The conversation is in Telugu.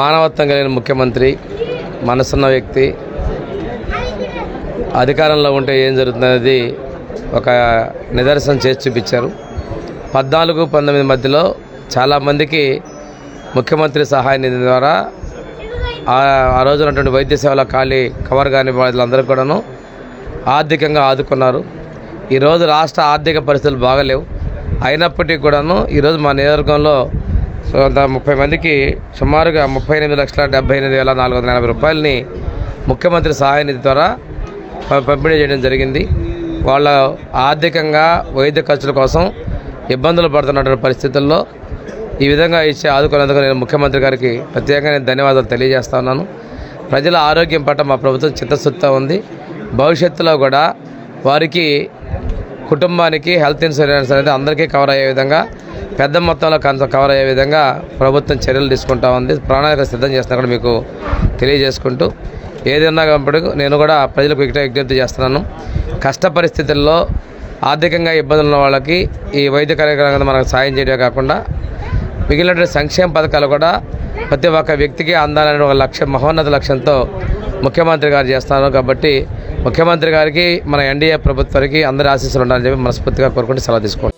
మానవత్వం కలిగిన ముఖ్యమంత్రి మనసున్న వ్యక్తి అధికారంలో ఉంటే ఏం జరుగుతుందనేది ఒక నిదర్శనం చేసి చూపించారు. పద్నాలుగు పంతొమ్మిది మధ్యలో చాలామందికి ముఖ్యమంత్రి సహాయ నిధి ద్వారా ఆ ఆ వైద్య సేవల ఖాళీ కవర్ కాని వాళ్ళందరూ కూడాను ఆర్థికంగా ఆదుకున్నారు. ఈరోజు రాష్ట్ర ఆర్థిక పరిస్థితులు బాగలేవు. అయినప్పటికీ కూడాను ఈరోజు మా నియోజకవర్గంలో సో అంత ముప్పై మందికి సుమారుగా ముప్పై ఎనిమిది లక్షల డెబ్బై ఎనిమిది వేల నాలుగు వందల ఎనభై రూపాయలని ముఖ్యమంత్రి సహాయ నిధి ద్వారా పంపిణీ చేయడం జరిగింది. వాళ్ళ ఆర్థికంగా వైద్య ఖర్చుల కోసం ఇబ్బందులు పడుతున్నటువంటి పరిస్థితుల్లో ఈ విధంగా ఇచ్చి ఆదుకున్నందుకు నేను ముఖ్యమంత్రి గారికి ప్రత్యేకంగా నేను ధన్యవాదాలు తెలియజేస్తా ఉన్నాను. ప్రజల ఆరోగ్యం పట్ల మా ప్రభుత్వం చిత్తశుద్ధితో ఉంది. భవిష్యత్తులో కూడా వారికి కుటుంబానికి హెల్త్ ఇన్సూరెన్స్ అనేది అందరికీ కవర్ అయ్యే విధంగా పెద్ద మొత్తంలో కన్ కవర్ అయ్యే విధంగా ప్రభుత్వం చర్యలు తీసుకుంటా ఉంది. ప్రణాళిక సిద్ధం చేస్తున్నా కూడా మీకు తెలియజేసుకుంటూ ఏదైనా కాబట్టి నేను కూడా ప్రజలకు ఒకటే విజ్ఞప్తి చేస్తున్నాను. కష్ట పరిస్థితుల్లో ఆర్థికంగా ఇబ్బందులు ఉన్న వాళ్ళకి ఈ వైద్య కార్యక్రమం మనకు సాయం చేయడమే కాకుండా మిగిలినటువంటి సంక్షేమ పథకాలు కూడా ప్రతి ఒక్క వ్యక్తికి అందాలనే ఒక లక్ష్యం మహోన్నత లక్ష్యంతో ముఖ్యమంత్రి గారు చేస్తున్నారు. కాబట్టి ముఖ్యమంత్రి గారికి మన ఎన్డీఏ ప్రభుత్వానికి అందరి ఆశీస్సులు ఉండాలని చెప్పి మనస్ఫూర్తిగా కోరుకుంటూ సెలవు తీసుకోండి